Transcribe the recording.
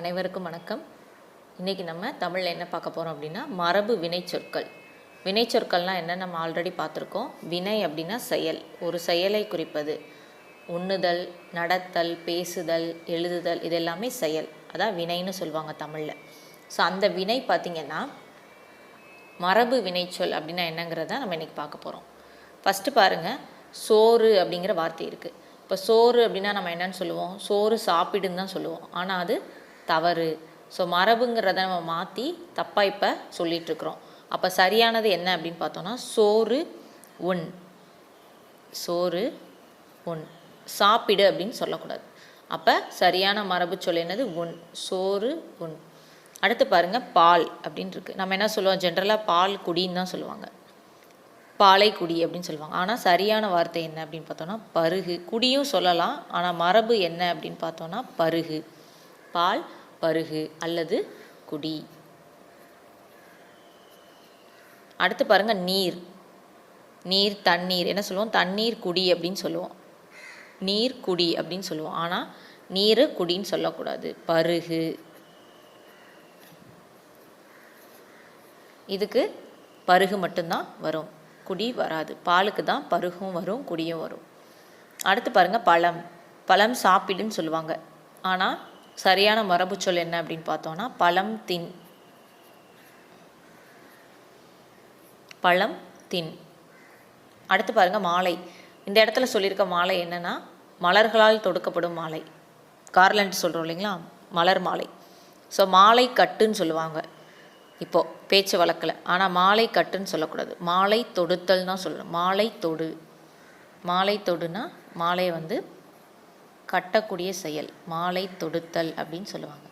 அனைவருக்கும் வணக்கம். இன்றைக்கி நம்ம தமிழில் என்ன பார்க்க போகிறோம் அப்படின்னா மரபு வினைச்சொற்கள் வினைச்சொற்கள்னால் என்ன? நம்ம ஆல்ரெடி பார்த்துருக்கோம். வினை அப்படின்னா செயல். ஒரு செயலை குறிப்பது. உண்ணுதல் நடத்தல் பேசுதல் எழுதுதல் இது எல்லாமே செயல். அதான் வினைன்னு சொல்லுவாங்க தமிழில். ஸோ அந்த வினை பார்த்திங்கன்னா மரபு வினைச்சொல் அப்படின்னா என்னங்கிறத நம்ம இன்றைக்கி பார்க்க போகிறோம் ஃபஸ்ட்டு பாருங்கள் சோறு அப்படிங்கிற வார்த்தை இருக்குது இப்போ சோறு அப்படின்னா நம்ம என்னன்னு சொல்லுவோம்? சோறு சாப்பிடுன்னு தான் சொல்லுவோம். ஆனால் அது தவறு. ஸோ மரபுங்கிறத நம்ம மாற்றி தப்பாக இப்போ சொல்லிகிட்ருக்குறோம் அப்போ சரியானது என்ன அப்படின்னு பார்த்தோன்னா சோறு உண். சோறு உண். சாப்பிடு அப்படின்னு சொல்லக்கூடாது. அப்போ சரியான மரபு சொல் என்னது? உண். சோறு உண். அடுத்து பாருங்கள் பால் அப்படின்னு இருக்குது நம்ம என்ன சொல்லுவோம்? ஜென்ரலாக பால் குடின்னு தான் சொல்லுவாங்க. பாலை குடி அப்படின்னு சொல்லுவாங்க. ஆனால் சரியான வார்த்தை என்ன அப்படின்னு பார்த்தோன்னா பருகு. குடியும் சொல்லலாம் ஆனால் மரபு என்ன அப்படின்னு பார்த்தோன்னா பருகு. பால் பருகு அல்லது குடி. அடுத்து பாருங்க நீர். நீர் தண்ணீர். என்ன சொல்லுவோம்? தண்ணீர் குடி அப்படின்னு சொல்லுவோம். நீர் குடி அப்படின்னு சொல்லுவோம். ஆனால் நீர் குடின்னு சொல்லக்கூடாது. பருகு. இதுக்கு பருகு மட்டும்தான் வரும். குடி வராது. பாலுக்கு தான் பருகும் வரும் குடியும் வரும். அடுத்து பாருங்கள் பழம். பழம் சாப்பிடுன்னு சொல்லுவாங்க. ஆனால் சரியான மரபு சொல் என்ன அப்படின்னு பார்த்தோன்னா பழம் தின். பழம் தின். அடுத்து பாருங்கள் மாலை. இந்த இடத்துல சொல்லியிருக்க மாலை என்னென்னா மலர்களால் தொடுக்கப்படும் மாலை. கார்லண்ட் சொல்கிறோம் இல்லைங்களா? மலர் மாலை. ஸோ மாலை கட்டுன்னு சொல்லுவாங்க. இப்போது பேச்சு வழக்கில். ஆனால் மாலை கட்டுன்னு சொல்லக்கூடாது. மாலை தொடுத்தல் தான் சொல்லணும் மாலை தொடு. மாலை தொடுனா மாலையை வந்து கட்டக்கூடிய செயல் மாலை தொடுத்தல் அப்படின்னு சொல்லுவாங்க.